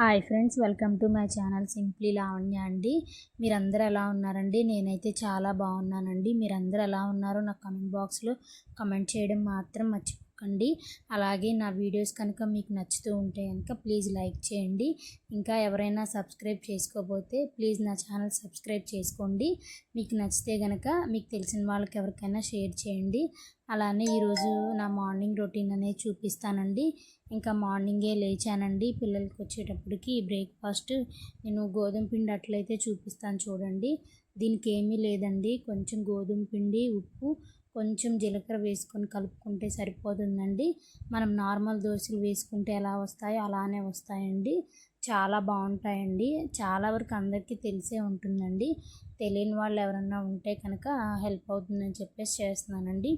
Hi friends welcome to my channel simply Lavanya అండి. మీరందరూ ఎలా ఉన్నారండి? నేనైతే చాలా బాగున్నానండి. మీరందరూ ఎలా ఉన్నారో నా కమెంట్ బాక్స్లో కమెంట్ చేయడం మాత్రం మర్చిపో మర్చిపోకండి అలాగే నా వీడియోస్ కనుక మీకు నచ్చుతూ ఉంటే కనుక ప్లీజ్ లైక్ చేయండి. ఇంకా ఎవరైనా సబ్స్క్రైబ్ చేసుకోబోతే ప్లీజ్ నా ఛానల్ సబ్స్క్రైబ్ చేసుకోండి. మీకు నచ్చితే కనుక మీకు తెలిసిన వాళ్ళకి ఎవరికైనా షేర్ చేయండి. అలానే ఈరోజు నా మార్నింగ్ రొటీన్ అనేది చూపిస్తానండి. ఇంకా మార్నింగే లేచానండి. పిల్లలకి వచ్చేటప్పటికి బ్రేక్ఫాస్ట్. నేను గోధుమ పిండి అట్లయితే చూపిస్తాను చూడండి. దీనికి ఏమీ లేదండి. కొంచెం గోధుమ పిండి ఉప్పు కొంచెం జీలకర్ర వేసుకొని కలుపుకుంటే సరిపోతుందండి. మనం నార్మల్ దోశలు వేసుకుంటే ఎలా వస్తాయో అలానే వస్తాయండి. చాలా బాగుంటాయండి. చాలా వరకు అందరికీ తెలిసే ఉంటుందండి. తెలియని వాళ్ళు ఎవరన్నా ఉంటే కనుక హెల్ప్ అవుతుందని చెప్పేసి చేస్తున్నానండి.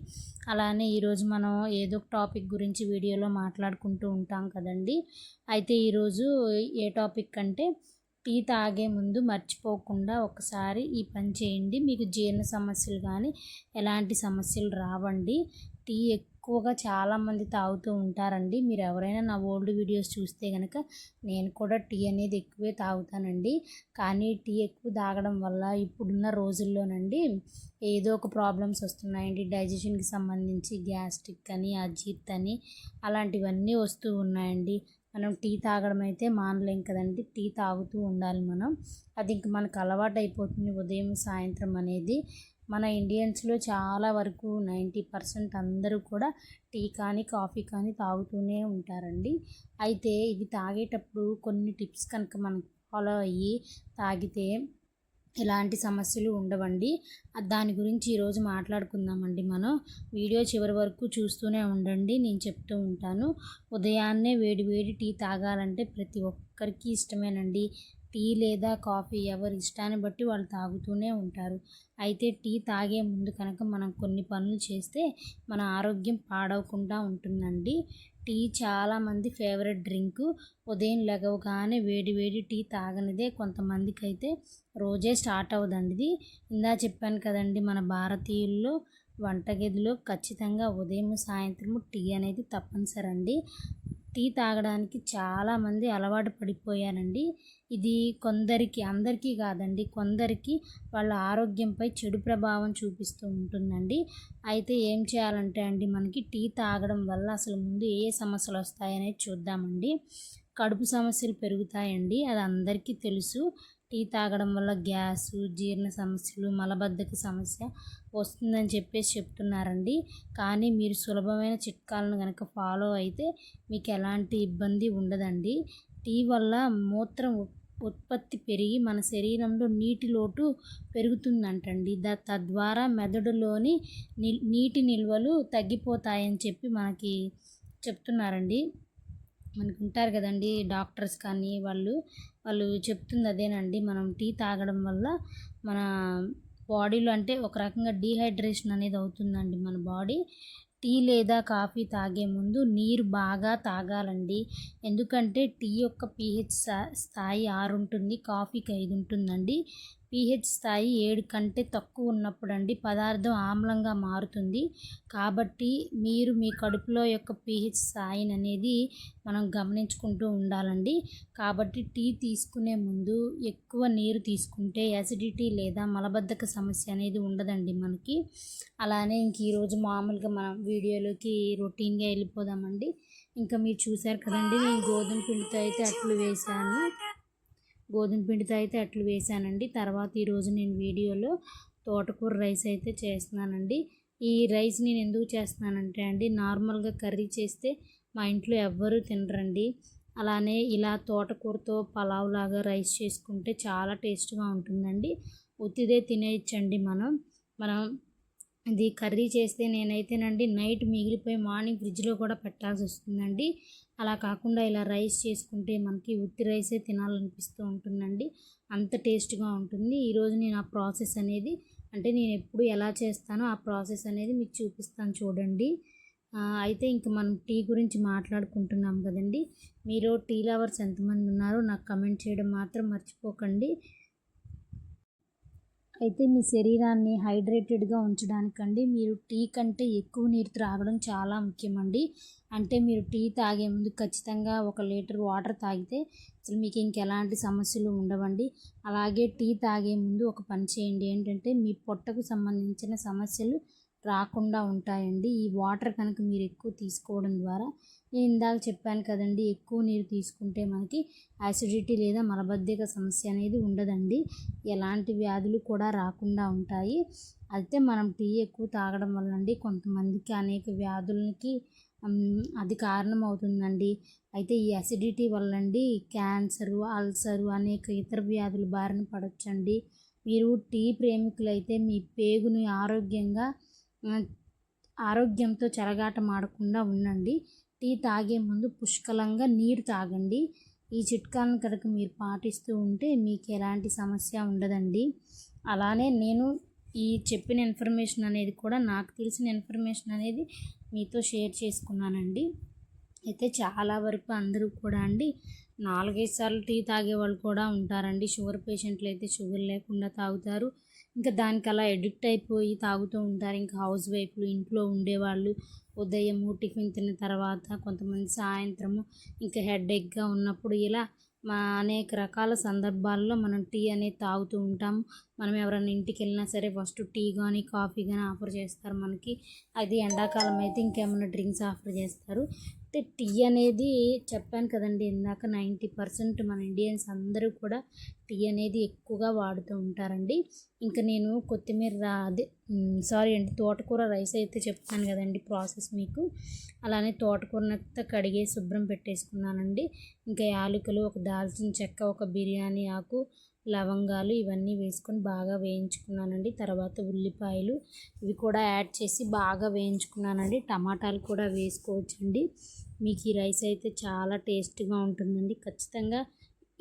అలానే ఈరోజు మనం ఏదో ఒక టాపిక్ గురించి వీడియోలో మాట్లాడుకుంటూ ఉంటాం కదండి. అయితే ఈరోజు ఏ టాపిక్ అంటే టీ తాగే ముందు మర్చిపోకుండా ఒకసారి ఈ పని చేయండి. మీకు జీర్ణ సమస్యలు కానీ ఎలాంటి సమస్యలు రావండి. టీ ఎక్కువగా చాలామంది తాగుతూ ఉంటారండి. మీరు ఎవరైనా నా ఓల్డ్ వీడియోస్ చూస్తే కనుక నేను కూడా టీ అనేది ఎక్కువే తాగుతానండి. కానీ టీ ఎక్కువ తాగడం వల్ల ఇప్పుడున్న రోజుల్లోనండి ఏదో ఒక ప్రాబ్లమ్స్ వస్తున్నాయండి. డైజెషన్కి సంబంధించి గ్యాస్ట్రిక్ అని అజీర్త్ అని అలాంటివన్నీ వస్తూ ఉన్నాయండి. మనం టీ తాగడం అయితే మానలేం కదండి. టీ తాగుతూ ఉండాలి మనం. అది ఇంక మనకు అలవాటు అయిపోతుంది ఉదయం సాయంత్రం అనేది. మన ఇండియన్స్లో చాలా వరకు నైంటీ పర్సెంట్ అందరూ కూడా టీ కానీ కాఫీ కానీ తాగుతూనే ఉంటారండి. అయితే ఇవి తాగేటప్పుడు కొన్ని టిప్స్ కనుక మనం ఫాలో అయ్యి తాగితే ఎలాంటి సమస్యలు ఉండవండి. దాని గురించి ఈరోజు మాట్లాడుకుందామండి మనం. వీడియో చివరి వరకు చూస్తూనే ఉండండి. నేను చెప్తూ ఉంటాను. ఉదయాన్నే వేడి వేడి టీ తాగాలంటే ప్రతి ఒక్కరికి ఇష్టమేనండి. టీ లేదా కాఫీ ఎవరి ఇష్టాన్ని బట్టి వాళ్ళు తాగుతూనే ఉంటారు. అయితే టీ తాగే ముందు కనుక మనం కొన్ని పనులు చేస్తే మన ఆరోగ్యం పాడవకుండా ఉంటుందండి. టీ చాలామంది ఫేవరెట్ డ్రింక్. ఉదయం లెగవగానే వేడి వేడి టీ తాగనిదే కొంతమందికి అయితే రోజే స్టార్ట్ అవ్వదండి ఇది. ఇందా చెప్పాను కదండి మన భారతీయుల్లో వంటగదిలో ఖచ్చితంగా ఉదయం సాయంత్రం టీ అనేది తప్పనిసరి అండి టీ తాగడానికి చాలామంది అలవాటు పడిపోయారండి. ఇది కొందరికి అందరికీ కాదండి కొందరికి వాళ్ళ ఆరోగ్యంపై చెడు ప్రభావం చూపిస్తూ ఉంటుందండి. అయితే ఏం చేయాలంటే అండి మనకి టీ తాగడం వల్ల అసలు ముందు ఏ సమస్యలు వస్తాయనేది చూద్దామండి. కడుపు సమస్యలు పెరుగుతాయండి అది అందరికీ తెలుసు. టీ తాగడం వల్ల గ్యాస్ జీర్ణ సమస్యలు మలబద్ధక సమస్య వస్తుందని చెప్పేసి చెప్తున్నారండి. కానీ మీరు సులభమైన చిట్కాలను కనుక ఫాలో అయితే మీకు ఎలాంటి ఇబ్బంది ఉండదండి. టీ వల్ల మూత్రం ఉత్పత్తి పెరిగి మన శరీరంలో నీటి లోటు పెరుగుతుందంటండి. ద తద్వారా మెదడులోని నీటి నిల్వలు తగ్గిపోతాయని చెప్పి మనకి చెప్తున్నారండి. మనకు ఉంటారు కదండి డాక్టర్స్ కానీ వాళ్ళు వాళ్ళు చెప్తుంది అదేనండి. మనం టీ తాగడం వల్ల మన బాడీలో అంటే ఒక రకంగా డీహైడ్రేషన్ అనేది అవుతుందండి మన బాడీ. టీ లేదా కాఫీ తాగే ముందు నీరు బాగా తాగాలండి. ఎందుకంటే టీ యొక్క పీహెచ్ స్థాయి ఆరు ఉంటుంది కాఫీకి ఐదు ఉంటుందండి. పీహెచ్ స్థాయి ఏడు కంటే తక్కువ ఉన్నప్పుడు అండి పదార్థం ఆమ్లంగా మారుతుంది. కాబట్టి మీరు మీ కడుపులో యొక్క పీహెచ్ స్థాయిని అనేది మనం గమనించుకుంటూ ఉండాలండి. కాబట్టి టీ తీసుకునే ముందు ఎక్కువ నీరు తీసుకుంటే యాసిడిటీ లేదా మలబద్ధక సమస్య అనేది ఉండదండి మనకి. అలానే ఇంక ఈరోజు మామూలుగా మనం వీడియోలోకి రొటీన్గా వెళ్ళిపోదామండి. ఇంకా మీరు చూసారు కదండి నేను గోధుమ పిండితో అయితే అట్లు వేసాను గోధుమ పిండితో అయితే అట్లు వేసానండి తర్వాత ఈరోజు నేను వీడియోలో తోటకూర రైస్ అయితే చేస్తున్నానండి. ఈ రైస్ నేను ఎందుకు చేస్తున్నానంటే అండి నార్మల్గా కర్రీ చేస్తే మా ఇంట్లో ఎవ్వరూ తినరండి. అలానే ఇలా తోటకూరతో పలావ్ లాగా రైస్ చేసుకుంటే చాలా టేస్ట్గా ఉంటుందండి. ఉత్తిదే తినేయచ్చండి మనం. మనం ఇది కర్రీ చేస్తే నేనైతేనండి నైట్ మిగిలిపోయి మార్నింగ్ ఫ్రిడ్జ్లో కూడా పెట్టాల్సి వస్తుందండి అలా కాకుండా ఇలా రైస్ చేసుకుంటే మనకి ఉత్తి రైసే తినాలనిపిస్తూ ఉంటుందండి. అంత టేస్ట్గా ఉంటుంది. ఈరోజు నేను ఆ ప్రాసెస్ అనేది అంటే నేను ఎప్పుడు ఎలా చేస్తానో ఆ ప్రాసెస్ అనేది మీకు చూపిస్తాను చూడండి. అయితే ఇంక మనం టీ గురించి మాట్లాడుకుంటున్నాం కదండి. మీరు టీ లవర్స్ ఎంతమంది ఉన్నారో నాకు కమెంట్ చేయడం మాత్రం మర్చిపోకండి. అయితే మీ శరీరాన్ని హైడ్రేటెడ్గా ఉంచడానికండి. మీరు టీ కంటే ఎక్కువ నీరు త్రాగడం చాలా ముఖ్యమండి. అంటే మీరు టీ తాగే ముందు ఖచ్చితంగా ఒక లీటర్ వాటర్ తాగితే అసలు మీకు ఇంకెలాంటి సమస్యలు ఉండవండి. అలాగే టీ తాగే ముందు ఒక పని చేయండి. ఏంటంటే మీ పొట్టకు సంబంధించిన సమస్యలు రాకుండా ఉంటాయండి. ఈ వాటర్ కనుక మీరు ఎక్కువ తీసుకోవడం ద్వారా నేను ఇందాక చెప్పాను కదండి ఎక్కువ నీరు తీసుకుంటే మనకి యాసిడిటీ లేదా మలబద్ధక సమస్య అనేది ఉండదండి. ఎలాంటి వ్యాధులు కూడా రాకుండా ఉంటాయి. అయితే మనం టీ ఎక్కువ తాగడం వల్ల అండి కొంతమందికి అనేక వ్యాధులకి అది కారణం అవుతుందండి అయితే ఈ అసిడిటీ వల్ల అండి క్యాన్సరు అల్సరు అనేక ఇతర వ్యాధులు బారిన పడవచ్చండి మీరు టీ ప్రేమికులైతే మీ పేగుని ఆరోగ్యంగా ఆరోగ్యంతో చెలగాటమాడకుండా ఉండండి. టీ తాగే ముందు పుష్కలంగా నీరు తాగండి. ఈ చిట్కాలను కనుక మీరు పాటిస్తూ ఉంటే మీకు ఎలాంటి సమస్య ఉండదండి. అలానే నేను ఈ చెప్పిన ఇన్ఫర్మేషన్ అనేది కూడా నాకు తెలిసిన ఇన్ఫర్మేషన్ అనేది మీతో షేర్ చేసుకున్నానండి. అయితే చాలా వరకు అందరూ కూడా అండి నాలుగైదు సార్లు టీ తాగే వాళ్ళు కూడా ఉంటారండి. షుగర్ పేషెంట్లు అయితే షుగర్ లేకుండా తాగుతారు. ఇంకా దానికి అలా ఎడిక్ట్ అయిపోయి తాగుతూ ఉంటారు. ఇంకా హౌస్ వైఫ్లు ఇంట్లో ఉండేవాళ్ళు ఉదయము టిఫిన్ తిన్న తర్వాత కొంతమంది సాయంత్రము ఇంకా హెడేక్గా ఉన్నప్పుడు ఇలా మా అనేక రకాల సందర్భాల్లో మనం టీ అనేది తాగుతూ ఉంటాము. మనం ఎవరైనా ఇంటికి వెళ్ళినా సరే ఫస్ట్ టీ కానీ కాఫీ కానీ ఆఫర్ చేస్తారు మనకి. అది ఎండాకాలం అయితే ఇంకేమైనా డ్రింక్స్ ఆఫర్ చేస్తారు. అయితే టీ అనేది చెప్పాను కదండి ఇందాక నైంటీ పర్సెంట్ మన ఇండియన్స్ అందరూ కూడా టీ అనేది ఎక్కువగా వాడుతూ ఉంటారండి. ఇంకా నేను కొత్తిమీర అదే సారీ అండి తోటకూర రైస్ అయితే చెప్తాను కదండి ప్రాసెస్ మీకు. అలానే తోటకూరనంతా కడిగే శుభ్రం పెట్టేసుకున్నానండి. ఇంకా యాలకులు ఒక దాల్చిన చెక్క ఒక బిర్యానీ ఆకు లవంగాలు ఇవన్నీ వేసుకొని బాగా వేయించుకున్నానండి. తర్వాత ఉల్లిపాయలు ఇవి కూడా యాడ్ చేసి బాగా వేయించుకున్నానండి. టమాటాలు కూడా వేసుకోవచ్చండి. మీకు ఈ రైస్ అయితే చాలా టేస్ట్గా ఉంటుందండి. ఖచ్చితంగా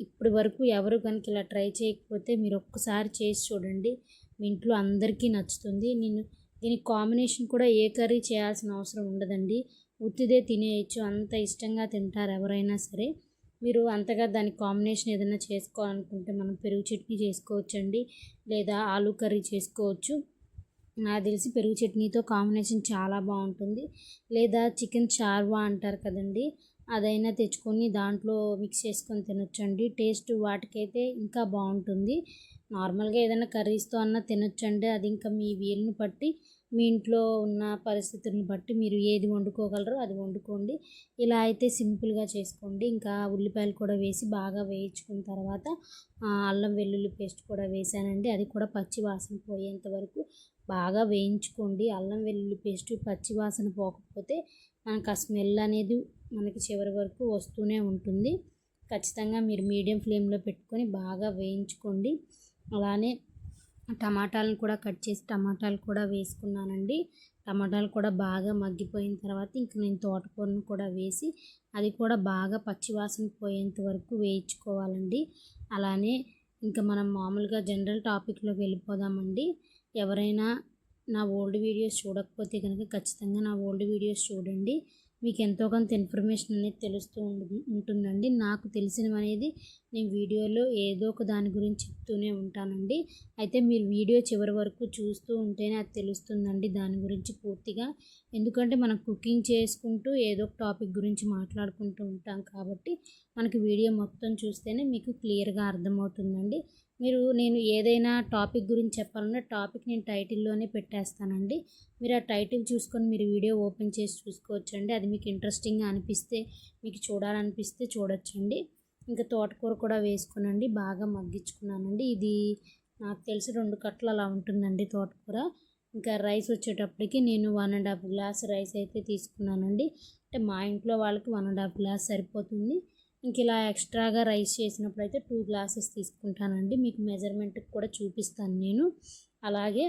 ఇప్పటి వరకు ఎవరు కనుక ఇలా ట్రై చేయకపోతే మీరు ఒక్కసారి చేసి చూడండి. మీ ఇంట్లో అందరికీ నచ్చుతుంది. నేను దీనికి కాంబినేషన్ కూడా ఏ కర్రీ చేయాల్సిన అవసరం ఉండదండి. ఉత్తిదే తినేయచ్చు. అంత ఇష్టంగా తింటారు ఎవరైనా సరే. మీరు అంతగా దాని కాంబినేషన్ ఏదైనా చేసుకోవాలనుకుంటే మనం పెరుగు చట్నీ చేసుకోవచ్చండి. లేదా ఆలు కర్రీ చేసుకోవచ్చు. నాకు తెలిసి పెరుగు చట్నీతో కాంబినేషన్ చాలా బాగుంటుంది. లేదా చికెన్ చార్వా అంటారు కదండి. అదైనా తెచ్చుకొని దాంట్లో మిక్స్ చేసుకొని తినొచ్చండి. టేస్ట్ వాటికైతే ఇంకా బాగుంటుంది. నార్మల్గా ఏదైనా కర్రీస్తో అన్నా తినొచ్చండి. అది ఇంకా మీ వీలుని బట్టి మీ ఇంట్లో ఉన్న పరిస్థితులను బట్టి మీరు ఏది వండుకోగలరో అది వండుకోండి. ఇలా అయితే సింపుల్గా చేసుకోండి. ఇంకా ఉల్లిపాయలు కూడా వేసి బాగా వేయించుకున్న తర్వాత అల్లం వెల్లుల్లి పేస్ట్ కూడా వేసానండి. అది కూడా పచ్చి వాసన పోయేంత వరకు బాగా వేయించుకోండి. అల్లం వెల్లుల్లి పేస్ట్ పచ్చి వాసన పోకపోతే మనకు ఆ స్మెల్ అనేది మనకి చివరి వరకు వస్తూనే ఉంటుంది. ఖచ్చితంగా మీరు మీడియం ఫ్లేమ్లో పెట్టుకొని బాగా వేయించుకోండి. అలానే టమాటాలను కూడా కట్ చేసి టమాటాలు కూడా వేసుకున్నానండి. టమాటాలు కూడా బాగా మగ్గిపోయిన తర్వాత ఇంక నేను తోటకూరను కూడా వేసి అది కూడా బాగా పచ్చివాసన పోయేంత వరకు వేయించుకోవాలండి. అలానే ఇంకా మనం మామూలుగా జనరల్ టాపిక్లోకి వెళ్ళిపోదామండి. ఎవరైనా నా ఓల్డ్ వీడియోస్ చూడకపోతే కనుక ఖచ్చితంగా నా ఓల్డ్ వీడియోస్ చూడండి. మీకు ఎంతో కొంత ఇన్ఫర్మేషన్ అనేది తెలుస్తూ ఉంటుందండి. నాకు తెలిసినవి అనేది నేను వీడియోలో ఏదో ఒక దాని గురించి చెప్తూనే ఉంటానండి. అయితే మీరు వీడియో చివరి వరకు చూస్తూ ఉంటేనే అది తెలుస్తుందండి దాని గురించి పూర్తిగా. ఎందుకంటే మనం కుకింగ్ చేసుకుంటూ ఏదో ఒక టాపిక్ గురించి మాట్లాడుకుంటూ ఉంటాం కాబట్టి మనకి వీడియో మొత్తం చూస్తేనే మీకు క్లియర్గా అర్థమవుతుందండి. మీరు నేను ఏదైనా టాపిక్ గురించి చెప్పాలన్నా టాపిక్ నేను టైటిల్లోనే పెట్టేస్తానండి. మీరు ఆ టైటిల్ చూసుకొని మీరు వీడియో ఓపెన్ చేసి చూసుకోవచ్చండి. అది మీకు ఇంట్రెస్టింగ్గా అనిపిస్తే మీకు చూడాలనిపిస్తే చూడొచ్చండి. ఇంకా తోటకూర కూడా వేసుకునండి. బాగా మగ్గించుకున్నానండి. ఇది నాకు తెలిసి రెండు కట్టలు అలా ఉంటుందండి తోటకూర. ఇంకా రైస్ వచ్చేటప్పటికి నేను one and half glass rice అయితే తీసుకున్నానండి. అంటే మా ఇంట్లో వాళ్ళకి వన్ అండ్ హాఫ్ గ్లాస్ సరిపోతుంది. ఇంక ఇలా ఎక్స్ట్రాగా రైస్ చేసినప్పుడు అయితే టూ గ్లాసెస్ తీసుకుంటానండి. మీకు మెజర్మెంట్కి కూడా చూపిస్తాను నేను. అలాగే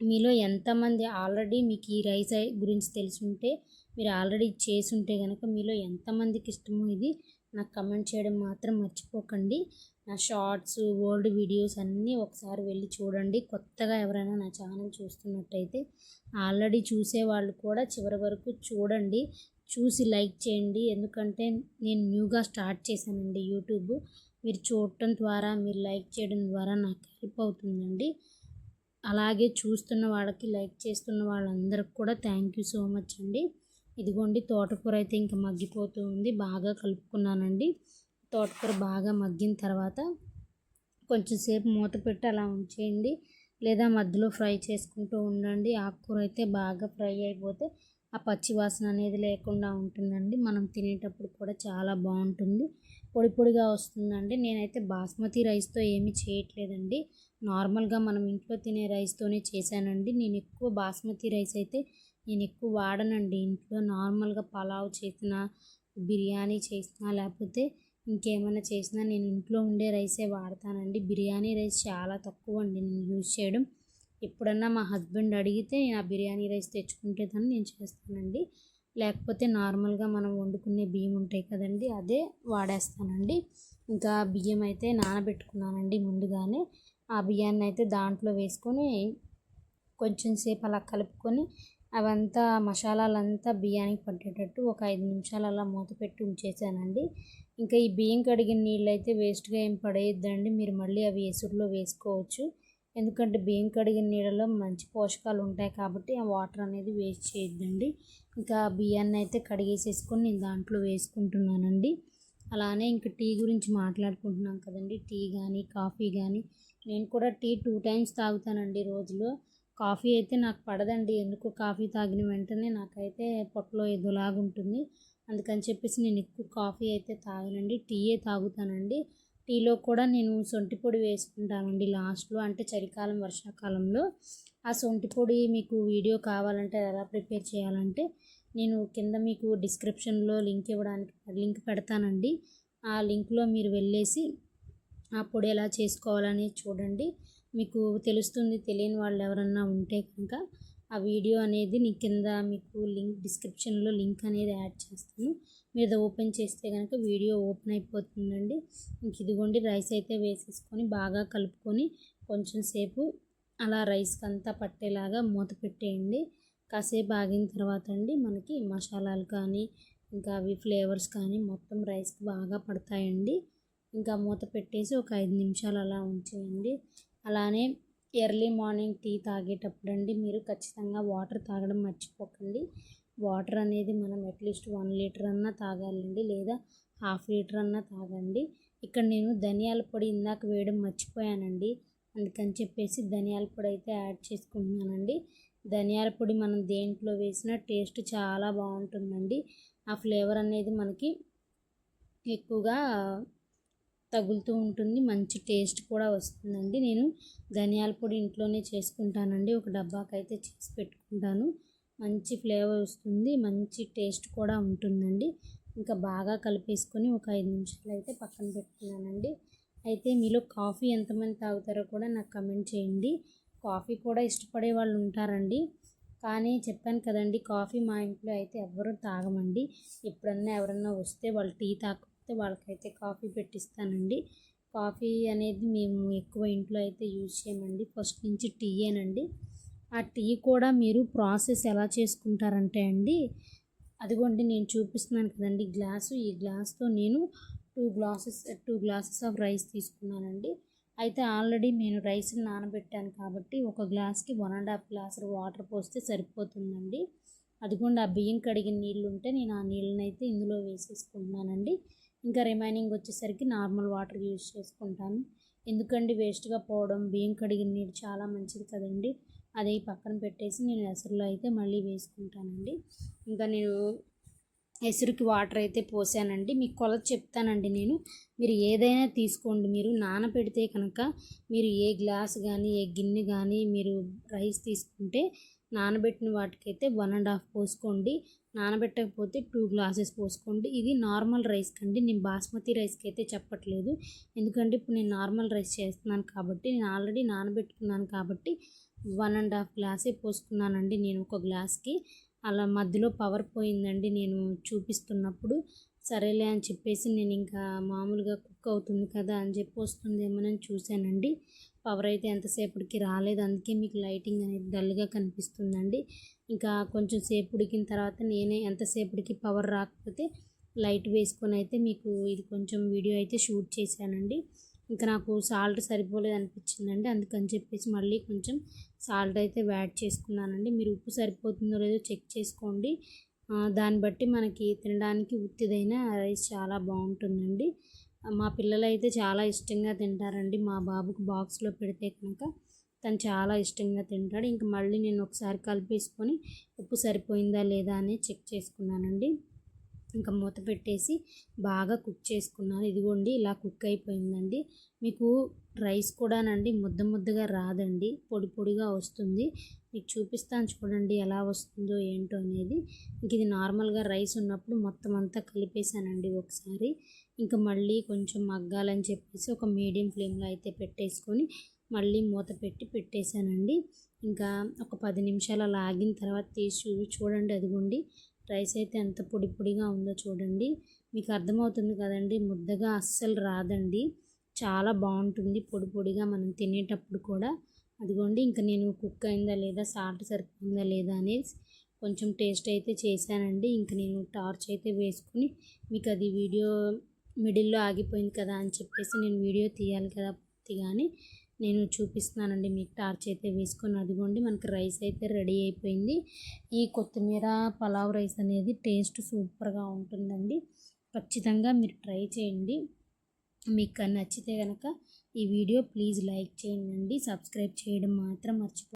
మీలో ఎంతమంది ఆల్రెడీ మీకు ఈ రైస్ గురించి తెలుసుంటే మీరు ఆల్రెడీ చేసి ఉంటే కనుక మీలో ఎంతమందికి ఇష్టమో ఇది నాకు కమెంట్ చేయడం మాత్రం మర్చిపోకండి. నా షార్ట్స్ ఓల్డ్ వీడియోస్ అన్నీ ఒకసారి వెళ్ళి చూడండి. కొత్తగా ఎవరైనా నా ఛానల్ చూస్తున్నట్టయితే ఆల్రెడీ చూసే వాళ్ళు కూడా చివరి వరకు చూడండి. చూసి లైక్ చేయండి. ఎందుకంటే నేను న్యూగా స్టార్ట్ చేశానండి యూట్యూబ్. మీరు చూడటం ద్వారా మీరు లైక్ చేయడం ద్వారా నాకు హెల్ప్ అవుతుందండి. అలాగే చూస్తున్న వాళ్ళకి లైక్ చేస్తున్న వాళ్ళందరికి కూడా థ్యాంక్ యూ సో మచ్ అండి. ఇదిగోండి తోటకూర అయితే ఇంకా మగ్గిపోతూ ఉంది. బాగా కలుపుకున్నానండి. తోటకూర బాగా మగ్గిన తర్వాత కొంచెం సేపు మూత పెట్టి అలా ఉంచేయండి. లేదా మధ్యలో ఫ్రై చేసుకుంటూ ఉండండి. ఆకుకూర అయితే బాగా ఫ్రై అయిపోతే ఆ పచ్చి వాసన అనేది లేకుండా ఉంటుందండి. మనం తినేటప్పుడు కూడా చాలా బాగుంటుంది. పొడి పొడిగా వస్తుందండి. నేనైతే బాస్మతి రైస్తో ఏమీ చేయట్లేదండి. నార్మల్గా మనం ఇంట్లో తినే రైస్తోనే చేశానండి. నేను ఎక్కువ బాస్మతి రైస్ అయితే నేను ఎక్కువ వాడనండి. ఇంట్లో నార్మల్గా పలావ్ చేసిన బిర్యానీ చేసినా లేకపోతే ఇంకేమైనా చేసినా నేను ఇంట్లో ఉండే రైసే వాడతానండి. బిర్యానీ రైస్ చాలా తక్కువ అండి నేను యూజ్ చేయడం. ఎప్పుడన్నా మా హస్బెండ్ అడిగితే ఆ బిర్యానీ రైస్ తెచ్చుకుంటే దాన్ని నేను చేస్తానండి. లేకపోతే నార్మల్గా మనం వండుకునే బియ్యం ఉంటాయి కదండి అదే వాడేస్తానండి. ఇంకా బియ్యం అయితే నానబెట్టుకున్నానండి ముందుగానే. ఆ బియ్యాన్ని అయితే దాంట్లో వేసుకొని కొంచెం సేపు అలా కలుపుకొని అవంతా మసాలాలంతా బియ్యానికి పట్టేటట్టు ఒక ఐదు నిమిషాలు అలా మూత పెట్టి ఉంచేసానండి. ఇంకా ఈ బియ్యం కడిగిన నీళ్ళు అయితే వేస్ట్గా ఏం పడేయద్దండి. మీరు మళ్ళీ అవి ఎసురులో వేసుకోవచ్చు. ఎందుకంటే బియ్యం కడిగిన నీళ్ళలో మంచి పోషకాలు ఉంటాయి కాబట్టి ఆ వాటర్ అనేది వేస్ట్ చేయొద్దండి. ఇంకా బియ్యాన్ని అయితే కడిగేసేసుకొని నేను దాంట్లో వేసుకుంటున్నానండి. అలానే ఇంకా టీ గురించి మాట్లాడుకుంటున్నాం కదండి. టీ కానీ కాఫీ కానీ నేను కూడా టీ టూ టైమ్స్ తాగుతానండి రోజులో. కాఫీ అయితే నాకు పడదండి. ఎందుకు కాఫీ తాగిన వెంటనే నాకైతే పొట్టలో ఎదులాగుంటుంది ఉంటుంది అందుకని చెప్పేసి నేను ఎక్కువ కాఫీ అయితే తాగనండి. టీయే తాగుతానండి. టీలో కూడా నేను సొంటి పొడి వేసుకుంటానండి లాస్ట్లో అంటే చలికాలం వర్షాకాలంలో. ఆ సొంటి పొడి మీకు వీడియో కావాలంటే ఎలా ప్రిపేర్ చేయాలంటే నేను కింద మీకు డిస్క్రిప్షన్లో లింక్ ఇవ్వడానికి లింక్ పెడతానండి. ఆ లింక్లో మీరు వెళ్ళేసి ఆ పొడి ఎలా చేసుకోవాలని చూడండి. మీకు తెలుస్తుంది తెలియని వాళ్ళు ఎవరన్నా ఉంటే కనుక ఆ వీడియో అనేది నీ కింద మీకు లింక్ డిస్క్రిప్షన్లో లింక్ అనేది యాడ్ చేస్తాను. మీద ఓపెన్ చేస్తే కనుక వీడియో ఓపెన్ అయిపోతుందండి. ఇంక ఇదిగోండి రైస్ అయితే వేసేసుకొని బాగా కలుపుకొని కొంచెం సేపు అలా రైస్కి అంతా పట్టేలాగా మూత పెట్టేయండి. కాసేపు ఆగిన తర్వాత అండి మనకి మసాలాలు కానీ ఇంకా అవి ఫ్లేవర్స్ కానీ మొత్తం రైస్కి బాగా పడతాయండి. ఇంకా మూత పెట్టేసి ఒక ఐదు నిమిషాలు అలా ఉంచేయండి. అలానే ఎర్లీ మార్నింగ్ టీ తాగేటప్పుడు అండి మీరు ఖచ్చితంగా వాటర్ తాగడం మర్చిపోకండి. వాటర్ అనేది మనం అట్లీస్ట్ వన్ లీటర్ అన్నా తాగాలండి లేదా హాఫ్ లీటర్ అన్నా తాగండి. ఇక్కడ నేను ధనియాల పొడి ఇందాక వేయడం మర్చిపోయానండి. అందుకని చెప్పేసి ధనియాల పొడి అయితే యాడ్ చేసుకుంటున్నానండి. ధనియాల పొడి మనం దేంట్లో వేసినా టేస్ట్ చాలా బాగుంటుందండి. ఆ ఫ్లేవర్ అనేది మనకి ఎక్కువగా తగులుతూ ఉంటుంది మంచి టేస్ట్ కూడా వస్తుందండి. నేను ధనియాల పొడి ఇంట్లోనే చేసుకుంటానండి ఒక డబ్బాకైతే చేసి పెట్టుకుంటాను. మంచి ఫ్లేవర్ వస్తుంది మంచి టేస్ట్ కూడా ఉంటుందండి. ఇంకా బాగా కలిపేసుకొని ఒక ఐదు నిమిషాలు అయితే పక్కన పెట్టుకున్నానండి. అయితే మీలో కాఫీ ఎంతమంది తాగుతారో కూడా నాకు కమెంట్ చేయండి. కాఫీ కూడా ఇష్టపడే వాళ్ళు ఉంటారండి. కానీ చెప్పాను కదండి కాఫీ మా ఇంట్లో అయితే ఎవ్వరూ తాగమండి. ఎప్పుడన్నా ఎవరన్నా వస్తే వాళ్ళు టీ తాకపోతే వాళ్ళకైతే కాఫీ పెట్టిస్తానండి. కాఫీ అనేది మేము ఎక్కువ ఇంట్లో అయితే యూజ్ చేయమండి. ఫస్ట్ నుంచి టీయేనండి. ఆ టీ కూడా మీరు ప్రాసెస్ ఎలా చేసుకుంటారంటే అండి అదిగోండి నేను చూపిస్తున్నాను కదండి గ్లాసు. ఈ గ్లాస్తో నేను two glasses two glasses of rice తీసుకున్నానండి. అయితే ఆల్రెడీ నేను రైస్ నానబెట్టాను కాబట్టి ఒక గ్లాస్కి one and half glass water పోస్తే సరిపోతుందండి. అదిగోండి ఆ బియ్యం కడిగిన నీళ్ళు ఉంటే నేను ఆ నీళ్ళని అయితే ఇందులో వేసేసుకుంటున్నానండి. ఇంకా రిమైనింగ్ వచ్చేసరికి నార్మల్ వాటర్ యూజ్ చేసుకుంటాను. ఎందుకండి వేస్ట్గా పోవడం బియ్యం కడిగిన నీళ్ళు చాలా మంచిది కదండి. అది పక్కన పెట్టేసి నేను ఎసరులో అయితే మళ్ళీ వేసుకుంటానండి. ఇంకా నేను ఎసురుకి వాటర్ అయితే పోసానండి. మీకు కొలత చెప్తానండి నేను. మీరు ఏదైనా తీసుకోండి. మీరు నానబెడితే కనుక మీరు ఏ గ్లాస్ కానీ ఏ గిన్నె కానీ మీరు రైస్ తీసుకుంటే నానబెట్టిన వాటికైతే వన్ అండ్ హాఫ్ పోసుకోండి. నానబెట్టకపోతే టూ గ్లాసెస్ పోసుకోండి. ఇది నార్మల్ రైస్ కండి నేను బాస్మతి రైస్కి అయితే చెప్పట్లేదు. ఎందుకంటే ఇప్పుడు నేను నార్మల్ రైస్ చేస్తున్నాను కాబట్టి నేను ఆల్రెడీ నానబెట్టుకున్నాను కాబట్టి వన్ అండ్ హాఫ్ గ్లాసే పోసుకున్నానండి నేను ఒక గ్లాస్కి. అలా మధ్యలో పవర్ పోయిందండి నేను చూపిస్తున్నప్పుడు. సరేలే అని చెప్పేసి నేను ఇంకా మామూలుగా కుక్ అవుతుంది కదా అని చెప్పి వస్తుందేమోనని చూశానండి. పవర్ అయితే ఎంతసేపటికి రాలేదు. అందుకే మీకు లైటింగ్ అనేది డల్గా కనిపిస్తుందండి. ఇంకా కొంచెం సేపు ఉడికిన తర్వాత నేనే ఎంతసేపటికి పవర్ రాకపోతే లైట్ వేసుకొని అయితే మీకు ఇది కొంచెం వీడియో అయితే షూట్ చేశానండి. ఇంకా నాకు సాల్ట్ సరిపోలేదు అనిపించిందండి. అందుకని చెప్పేసి మళ్ళీ కొంచెం సాల్ట్ అయితే యాడ్ చేసుకున్నానండి. మీరు ఉప్పు సరిపోతుందో లేదో చెక్ చేసుకోండి. దాన్ని బట్టి మనకి తినడానికి ఉత్తిదైన రైస్ చాలా బాగుంటుందండి. మా పిల్లలు అయితే చాలా ఇష్టంగా తింటారండి. మా బాబుకు బాక్స్లో పెడితే కనుక తను చాలా ఇష్టంగా తింటాడు. ఇంక మళ్ళీ నేను ఒకసారి కలిపేసుకొని ఉప్పు సరిపోయిందా లేదా అని చెక్ చేసుకున్నానండి. ఇంకా మూత పెట్టేసి బాగా కుక్ చేసుకున్నాను. ఇదిగోండి ఇలా కుక్ అయిపోయిందండి. మీకు రైస్ కూడానండి ముద్ద ముద్దగా రాదండి. పొడి పొడిగా వస్తుంది. మీకు చూపిస్తాను చూడండి ఎలా వస్తుందో ఏంటో అనేది. ఇంక ఇది నార్మల్గా రైస్ ఉన్నప్పుడు మొత్తం అంతా కలిపేసానండి ఒకసారి. ఇంకా మళ్ళీ కొంచెం మగ్గాలని చెప్పేసి ఒక మీడియం ఫ్లేమ్లో అయితే పెట్టేసుకొని మళ్ళీ మూత పెట్టి పెట్టేశానండి. ఇంకా ఒక పది నిమిషాలు అలా ఆగిన తర్వాత తీసి చూ- చూడండి అదిగోండి. రైస్ అయితే ఎంత పొడి పొడిగా ఉందో చూడండి. మీకు అర్థమవుతుంది కదండి ముద్దగా అస్సలు రాదండి. చాలా బాగుంటుంది పొడి పొడిగా మనం తినేటప్పుడు కూడా. అదిగోండి ఇంకా నేను కుక్ అయిందా లేదా సాల్ట్ సరిపోయిందా లేదా అనేసి కొంచెం టేస్ట్ అయితే చేశానండి. ఇంకా నేను టార్చ్ అయితే వేసుకుని మీకు అది వీడియో మిడిల్లో ఆగిపోయింది కదా అని చెప్పేసి నేను వీడియో తీయాలి కదా పూర్తిగాని నేను చూపిస్తున్నానండి మీకు టార్చ్ అయితే వేసుకొని. అదిగోండి మనకి రైస్ అయితే రెడీ అయిపోయింది. ఈ కొత్తిమీర పలావ్ రైస్ అనేది టేస్ట్ సూపర్గా ఉంటుందండి. ఖచ్చితంగా మీరు ట్రై చేయండి. మీకు నచ్చితే కనుక ఈ వీడియో ప్లీజ్ లైక్ చేయండి సబ్స్క్రైబ్ చేయడం మాత్రం మర్చిపో